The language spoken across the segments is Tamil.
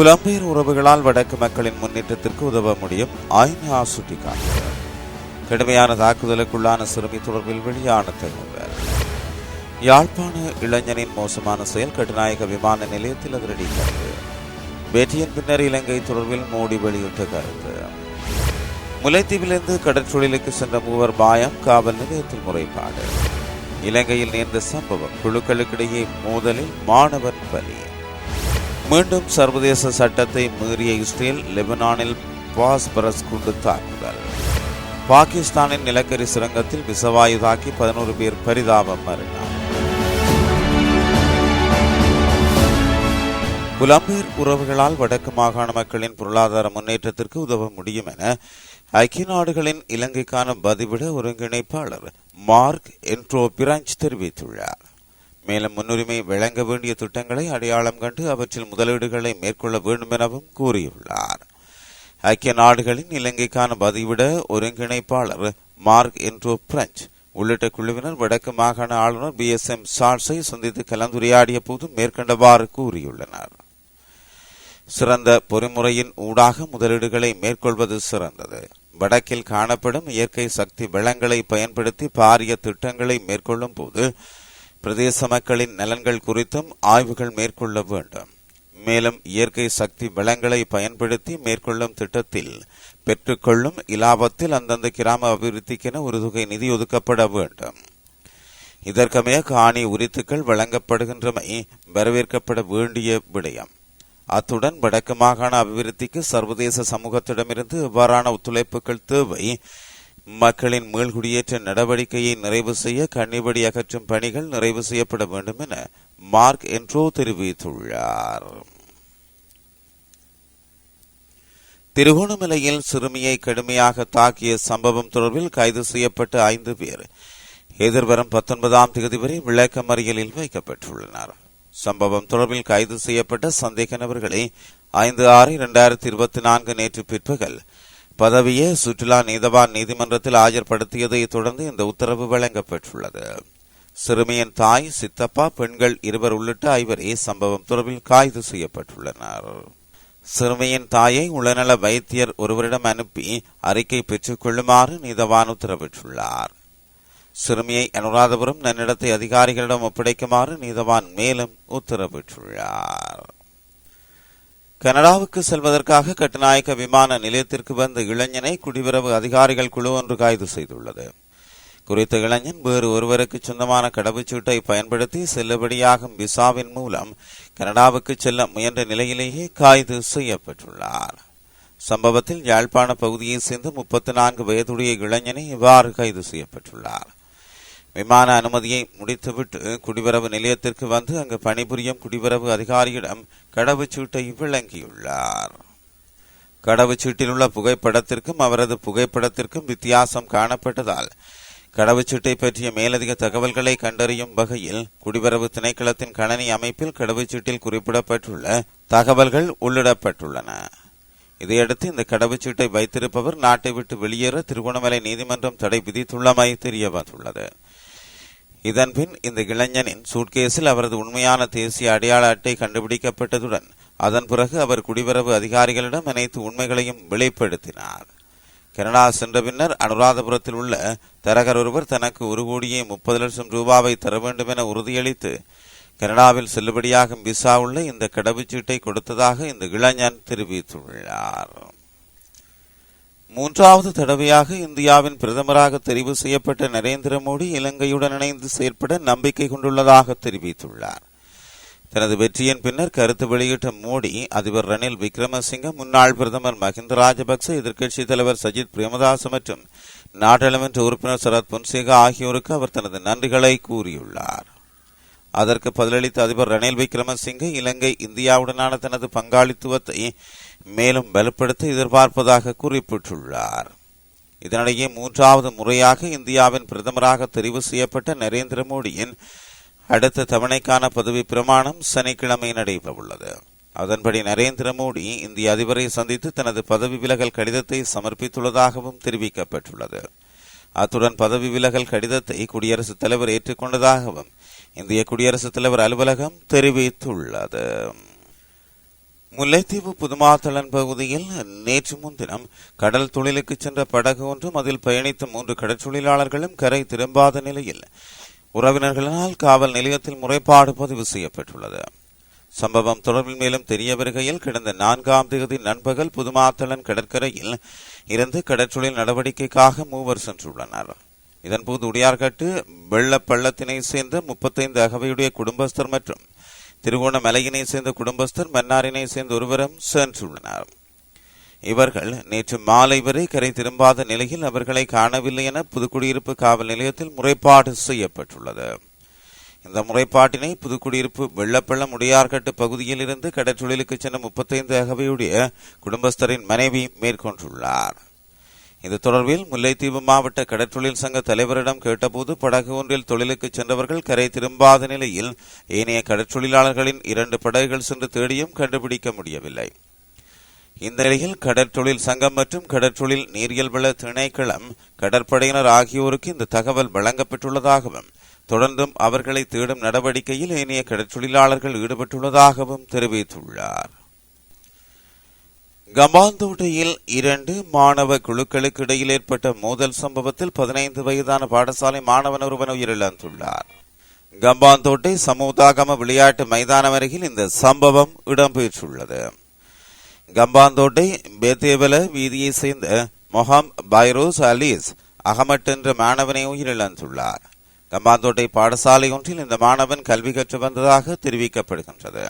புலம்பெயர் உறவுகளால் வடக்கு மக்களின் முன்னேற்றத்திற்கு உதவ முடியும். ஐநா சுட்டிக்காட்டு. கடுமையான தாக்குதலுக்குள்ளான சிறுமி தொடர்பில் வெளியான தகவல். யாழ்ப்பாண இளைஞனின் மோசமான செயல் கட்டுநாயக விமான நிலையத்தில் அதிரடி கருத்து வெற்றியின் பின்னர் இலங்கை தொடர்பில் மோடி வெளியிட்ட கருத்து. முல்லைத்தீவிலிருந்து கடற்சொழிலுக்கு சென்ற மூவர் பாயம் காவல் நிலையத்தில் முறைப்பாடு. இலங்கையில் நேர்ந்த சம்பவம் குழுக்களுக்கிடையே மோதலில் மாணவன் பலி. மீண்டும் சர்வதேச சட்டத்தை மீறிய இஸ்ரேல் லெபனானில் பாஸ்பரஸ் குண்டு தாக்குதல். பாகிஸ்தானின் நிலக்கரி சுரங்கத்தில் விசவாயு தாக்கி பதினோரு பேர் பரிதாபம் மறினார் புலம்பெயர் உறவுகளால் வடக்கு மாகாண மக்களின் பொருளாதார முன்னேற்றத்திற்கு உதவ முடியும் என ஐக்கிய நாடுகளின் இலங்கைக்கான பதிவிட ஒருங்கிணைப்பாளர் மார்க் என்ட்ரோ பிரான்ச் தெரிவித்துள்ளார். மேலும் முன்னுரிமை வழங்க வேண்டிய திட்டங்களை அடையாளம் கண்டு அவற்றில் முதலீடுகளை மேற்கொள்ள வேண்டும் எனவும் கூறியுள்ளார். ஐக்கிய நாடுகளின் இலங்கைக்கான பதிவிட ஒருங்கிணைப்பாளர் மார்க் என்ட்ரோ பிரெஞ்ச் உள்ளிட்ட குழுவினர் வடக்கு மாகாண ஆளுநர் பி எஸ் எம் சார்ஸை சந்தித்து கலந்துரையாடிய போது மேற்கண்டவாறு கூறியுள்ளனர். சிறந்த பொறிமுறையின் ஊடாக முதலீடுகளை மேற்கொள்வது சிறந்தது. வடக்கில் காணப்படும் இயற்கை சக்தி வளங்களை பயன்படுத்தி பாரிய திட்டங்களை மேற்கொள்ளும் போது பிரதேச மக்களின் நலன்கள் குறித்தும் ஆய்வுகள் மேற்கொள்ள வேண்டும். மேலும் இயற்கை சக்தி வளங்களை பயன்படுத்தி மேற்கொள்ளும் திட்டத்தில் பெற்றுக்கொள்ளும் இலாபத்தில் அந்தந்த கிராம அபிவிருத்திக்கென ஒரு தொகை நிதி ஒதுக்கப்பட வேண்டும். இதற்கமைய காணி உரித்துக்கள் வழங்கப்படுகின்றமை வரவேற்கப்பட வேண்டிய விடயம். அத்துடன் வடக்கு மாகாண அபிவிருத்திக்கு சர்வதேச சமூகத்திடமிருந்து இவ்வாறான ஒத்துழைப்புகள் தேவை மக்களின் மீள்குடியேற்ற நடவடிக்கையை நிறைவு செய்ய கண்ணிபடி அகற்றும் பணிகள் நிறைவு செய்யப்பட வேண்டும் என மார்க் என்றோ தெரிவித்துள்ளார். திருகோணமலையில் சிறுமியை கடுமையாக தாக்கிய சம்பவம் தொடர்பில் கைது செய்யப்பட்ட ஐந்து பேர் எதிர்வரும் பத்தொன்பதாம் தேதி வரை விளக்கமறியலில் வைக்கப்பட்டுள்ளனர். சம்பவம் தொடர்பில் கைது செய்யப்பட்ட சந்தேக நபர்களை ஐந்து ஆறு இரண்டாயிரத்தி இருபத்தி நான்கு நேற்று பிற்பகல் பதவியை சுற்றுலா நீதவான் நீதிமன்றத்தில் ஆஜர்படுத்தியதை தொடர்ந்து இந்த உத்தரவு வழங்கப்பட்டுள்ளது சிறுமியின் தாய் சித்தப்பா பெண்கள் இருவர் உள்ளிட்ட ஐவரே சம்பவம் தொடர்பில் கைது செய்யப்பட்டுள்ளனர். சிறுமியின் தாயை உளநல வைத்தியர் ஒருவரிடம் அனுப்பி அறிக்கை பெற்றுக் கொள்ளுமாறு நீதவான் உத்தரவிட்டுள்ளார். சிறுமியை அனுராதபுரம் நன்னிடத்தை அதிகாரிகளிடம் ஒப்படைக்குமாறு நீதவான் மேலும் உத்தரவிட்டுள்ளார். கனடாவுக்கு செல்வதற்காக கட்டுநாயக்க விமான நிலையத்திற்கு வந்த இளைஞனை குடிவரவு அதிகாரிகள் குழு ஒன்று கைது செய்துள்ளது. குறித்த இளைஞன் வேறு ஒருவருக்கு சொந்தமான கடவுச்சீட்டை பயன்படுத்தி செல்லுபடியாகும் விசாவின் மூலம் கனடாவுக்கு செல்ல முயன்ற நிலையிலேயே கைது செய்யப்பட்டுள்ளார் சம்பவத்தில் யாழ்ப்பாண பகுதியைச் சேர்ந்த முப்பத்தி நான்கு வயதுடைய இளைஞனை இவ்வாறு கைது செய்யப்பட்டுள்ளார் விமான அனுமதியை முடித்துவிட்டு குடிவரவு நிலையத்திற்கு வந்து அங்கு பணிபுரியும் குடிவரவு அதிகாரியிடம் கடவுச்சீட்டை விளங்கியுள்ளார். கடவுச்சீட்டில் உள்ள புகைப்படத்திற்கும் அவரது புகைப்படத்திற்கும் வித்தியாசம் காணப்பட்டதால் கடவுச்சீட்டை பற்றிய மேலதிக தகவல்களை கண்டறியும் வகையில் குடிவரவு திணைக்களத்தின் கணனி அமைப்பில் கடவுச்சீட்டில் குறிப்பிடப்பட்டுள்ள தகவல்கள் உள்ளிடப்பட்டுள்ளன. இதையடுத்து இந்த கடவுச்சீட்டை வைத்திருப்பவர் நாட்டை விட்டு வெளியேற திருகோணமலை நீதிமன்றம் தடை விதித்துள்ளமை தெரிய வந்துள்ளது இதன்பின் இந்த இளைஞனின் சூட்கேஸில் அவரது உண்மையான தேசிய அடையாள அட்டை கண்டுபிடிக்கப்பட்டதுடன் அதன் பிறகு அவர் குடிவரவு அதிகாரிகளிடம் அனைத்து உண்மைகளையும் வெளிப்படுத்தினார். கனடா சென்ற பின்னர் அனுராதபுரத்தில் உள்ள தரகர் ஒருவர் தனக்கு ஒரு கோடியே முப்பது லட்சம் ரூபாவை தர வேண்டும் என உறுதியளித்து கனடாவில் செல்லுபடியாகும் விசா உள்ள இந்த கடவுச்சீட்டை கொடுத்ததாக இந்த இளைஞன் தெரிவித்துள்ளார். மூன்றாவது தடவையாக இந்தியாவின் பிரதமராக தெரிவு செய்யப்பட்ட நரேந்திர மோடி இலங்கையுடன் இணைந்து செயற்பட நம்பிக்கை கொண்டுள்ளதாக தெரிவித்துள்ளார். தனது வெற்றியின் பின்னர் கருத்து வெளியிட்ட மோடி அதிபர் ரணில் விக்ரமசிங்க முன்னாள் பிரதமர் மஹிந்த ராஜபக்ச எதிர்க்கட்சித் தலைவர் சஜித் பிரேமதாஸ் மற்றும் நாடாளுமன்ற உறுப்பினர் சரத் பொன்சேகா ஆகியோருக்கு அவர் தனது நன்றிகளை கூறியுள்ளார். அதற்கு பதிலளித்த அதிபர் ரணில் விக்ரமசிங்கே இலங்கை இந்தியாவுடனான தனது பங்காளித்துவத்தை மேலும் வலுப்படுத்த எதிர்பார்ப்பதாக குறிப்பிட்டுள்ளார். இதனிடையே மூன்றாவது முறையாக இந்தியாவின் பிரதமராக தெரிவு செய்யப்பட்ட நரேந்திர மோடியின் அடுத்த தவணைக்கான பதவி பிரமாணம் சனிக்கிழமை நடைபெறவுள்ளது. அதன்படி நரேந்திர மோடி இந்திய அதிபரை சந்தித்து தனது பதவி விலகல் கடிதத்தை சமர்ப்பித்துள்ளதாகவும் தெரிவிக்கப்பட்டுள்ளது. அத்துடன் பதவி விலகல் கடிதத்தை குடியரசுத் தலைவர் ஏற்றுக்கொண்டதாகவும் இந்திய குடியரசுத் தலைவர் அலுவலகம் தெரிவித்துள்ளது. முல்லைத்தீவு புதுமாத்தளன் பகுதியில் நேற்று முன்தினம் கடல் தொழிலுக்கு சென்ற படகு ஒன்றும் அதில் பயணித்த மூன்று கடற்தொழிலாளர்களும் கரை திரும்பாத நிலையில் உறவினர்களால் காவல் நிலையத்தில் முறைப்பாடு பதிவு செய்யப்பட்டுள்ளது. சம்பவம் தொடர்பில் மேலும் தெரிய வருகையில் கடந்த நான்காம் தேதி நண்பகல் புதுமாத்தளன் கடற்கரையில் இருந்து கடற்றொழில் நடவடிக்கைக்காக மூவர் சென்றுள்ளனர். இதன்போது உடையார்கட்டு வெள்ளப்பள்ளத்தினை சேர்ந்த முப்பத்தைந்து அகவையுடைய குடும்பஸ்தர் மற்றும் திருகோணமலையினை சேர்ந்த குடும்பஸ்தர் மன்னாரினை சேர்ந்த ஒருவரும் சென்றுள்ளனர் இவர்கள் நேற்று மாலை வரை கரை திரும்பாத நிலையில் அவர்களை காணவில்லை என புதுக்குடியிருப்பு காவல் நிலையத்தில் முறைப்பாடு செய்யப்பட்டுள்ளது. இந்த முறைப்பாட்டினை புதுக்குடியிருப்பு வெள்ளப்பள்ளம் உடையார்கட்டு பகுதியில் இருந்து கடற்றொழிலுக்கு சென்ற முப்பத்தைந்து அகவையுடைய குடும்பஸ்தரின் மனைவி மேற்கொண்டுள்ளார். இது தொடர்பில் முல்லைத்தீவு மாவட்ட கடற்றொழில் சங்க தலைவரிடம் கேட்டபோது படகு ஒன்றில் தொழிலுக்கு சென்றவர்கள் கரை திரும்பாத நிலையில் ஏனைய கடற்றொழிலாளர்களின் இரண்டு படகுகள் சென்று தேடியும் கண்டுபிடிக்க முடியவில்லை. இந்த நிலையில் கடற்றொழில் சங்கம் மற்றும் கடற்றொழில் நீரியல் வள திணைக்களம் கடற்படையினர் ஆகியோருக்கு இந்த தகவல் வழங்கப்பட்டுள்ளதாகவும் தொடர்ந்தும் அவர்களை தேடும் நடவடிக்கையில் ஏனைய கடற்றொழிலாளர்கள் ஈடுபட்டுள்ளதாகவும் தெரிவித்துள்ளார். கம்பாந்தோட்டையில் இரண்டு மாணவ குழுக்களுக்கு இடையில் ஏற்பட்ட மோதல் சம்பவத்தில் பதினைந்து வயதான பாடசாலை மாணவன் ஒருவன் உயிரிழந்துள்ளார். கம்பாந்தோட்டை சமூதாகம விளையாட்டு மைதானம் அருகில் இந்த சம்பவம் இடம்பெற்றுள்ளது. கம்பாந்தோட்டை பேத்தேவல வீதியை சேர்ந்த மொஹம் பைரோஸ் அலீஸ் அகமட் என்ற மாணவனை உயிரிழந்துள்ளார். கம்பாந்தோட்டை பாடசாலை ஒன்றில் இந்த மாணவன் கல்வி கற்று வந்ததாக தெரிவிக்கப்படுகின்றது.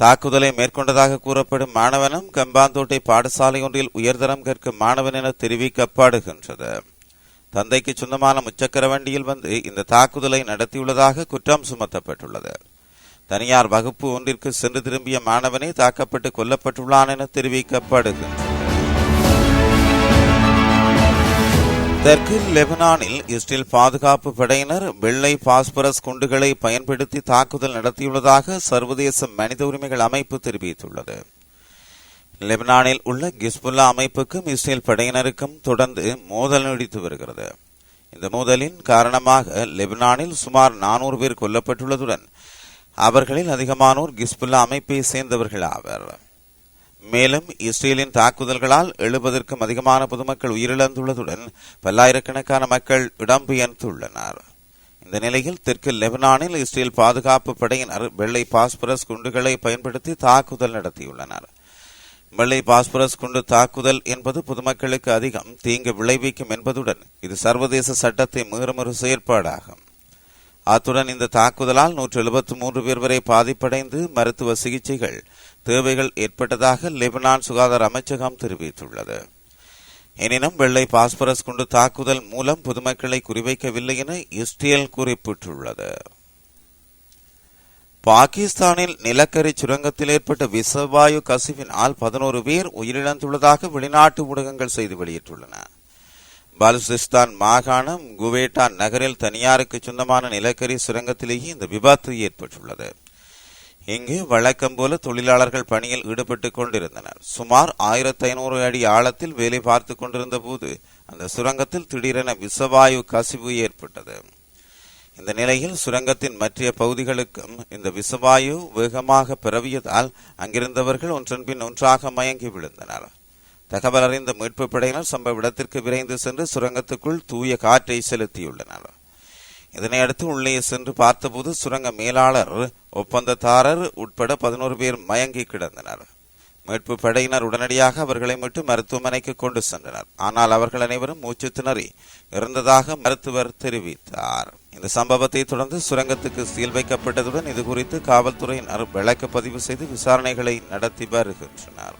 தாக்குதலை மேற்கொண்டதாக கூறப்படும் மாணவனும் கம்பாந்தோட்டை பாடசாலை ஒன்றில் உயர்தரம் கற்கும் மாணவன் என தெரிவிக்கப்படுகின்றது. தந்தைக்கு சொந்தமான முச்சக்கர வண்டியில் வந்து இந்த தாக்குதலை நடத்தியுள்ளதாக குற்றம் சுமத்தப்பட்டுள்ளது. தனியார் வகுப்பு ஒன்றிற்கு சென்று திரும்பிய மாணவனே தாக்கப்பட்டு கொல்லப்பட்டுள்ளான் என தெரிவிக்கப்படுகின்றது. தெற்கு லெபனானில் இஸ்ரேல் பாதுகாப்பு படையினர் வெள்ளை பாஸ்பரஸ் குண்டுகளை பயன்படுத்தி தாக்குதல் நடத்தியுள்ளதாக சர்வதேச மனித உரிமைகள் அமைப்பு தெரிவித்துள்ளது. லெபனானில் உள்ள கிஸ்புல்லா அமைப்புக்கும் இஸ்ரேல் படையினருக்கும் தொடர்ந்து மோதல் நீடித்து வருகிறது. இந்த மோதலின் காரணமாக லெபனானில் சுமார் நானூறு பேர் கொல்லப்பட்டுள்ளதுடன் அவர்களில் அதிகமானோர் கிஸ்புல்லா அமைப்பை சேர்ந்தவர்கள் ஆவர் மேலும் இஸ்ரேலின் தாக்குதல்களால் எழுபதற்கும் அதிகமான பொதுமக்கள் உயிரிழந்துள்ளதுடன் பல்லாயிரக்கணக்கான மக்கள் இடம்பெயர்ந்துள்ளனர் இந்த நிலையில் தெற்கு லெபனானில் இஸ்ரேல் பாதுகாப்பு படையினர் வெள்ளை பாஸ்பரஸ் குண்டுகளை பயன்படுத்தி தாக்குதல் நடத்தியுள்ளனர். வெள்ளை பாஸ்பரஸ் குண்டு தாக்குதல் என்பது பொதுமக்களுக்கு அதிகம் தீங்கு விளைவிக்கும் என்பதுடன் இது சர்வதேச சட்டத்தை மீறும் ஒரு செயற்பாடாகும். அத்துடன் இந்த தாக்குதலால் நூற்று எழுபத்தி மூன்று பேர் வரை பாதிப்படைந்து மருத்துவ சிகிச்சைகள் தேவைகள் ஏற்பட்டதாக லெபனான் சுகாதார அமைச்சகம் தெரிவித்துள்ளது. எனினும் வெள்ளை பாஸ்பரஸ் குண்டு தாக்குதல் மூலம் பொதுமக்களை குறிவைக்கவில்லை என இஸ்ரேல் குறிப்பிட்டுள்ளது. பாகிஸ்தானில் நிலக்கரி சுரங்கத்தில் ஏற்பட்ட விசவாயு கசிவினால் பதினோரு பேர் உயிரிழந்துள்ளதாக வெளிநாட்டு ஊடகங்கள் செய்தி வெளியிட்டுள்ளன. பலுசிஸ்தான் மாகாணம் குவேட்டா நகரில் தனியாருக்கு சொந்தமான நிலக்கரி சுரங்கத்திலேயே இந்த விபத்து ஏற்பட்டுள்ளது. இங்கு வழக்கம் போல தொழிலாளர்கள் பணியில் ஈடுபட்டுக் கொண்டிருந்தனர். சுமார் ஆயிரத்தி ஐநூறு அடி ஆழத்தில் வேலை பார்த்து கொண்டிருந்த போது அந்த சுரங்கத்தில் திடீரென விசவாயு கசிவு ஏற்பட்டது. இந்த நிலையில் சுரங்கத்தின் மற்ற பகுதிகளுக்கும் இந்த விசவாயு வேகமாக பரவியதால் அங்கிருந்தவர்கள் ஒன்றன் பின் ஒன்றாக மயங்கி விழுந்தனர். தகவல் அறிந்த மீட்பு படையினர் சம்பவ இடத்திற்கு விரைந்து சென்று சுரங்கத்துக்குள் தூய காற்றை செலுத்தியுள்ளனர். இதனையடுத்து உள்ளே சென்று பார்த்தபோது சுரங்க மேலாளர் ஒப்பந்ததாரர் உட்பட பதினோரு பேர் மயங்கி கிடந்தனர். மீட்பு படையினர் உடனடியாக அவர்களை மீட்டு மருத்துவமனைக்கு கொண்டு சென்றனர். ஆனால் அவர்கள் அனைவரும் மூச்சு திணறி இறந்ததாக மருத்துவர் தெரிவித்தார். இந்த சம்பவத்தை தொடர்ந்து சுரங்கத்துக்கு சீல் வைக்கப்பட்டதுடன் இது குறித்து காவல்துறையினர் விளக்கு பதிவு செய்து விசாரணைகளை நடத்தி வருகின்றனர்.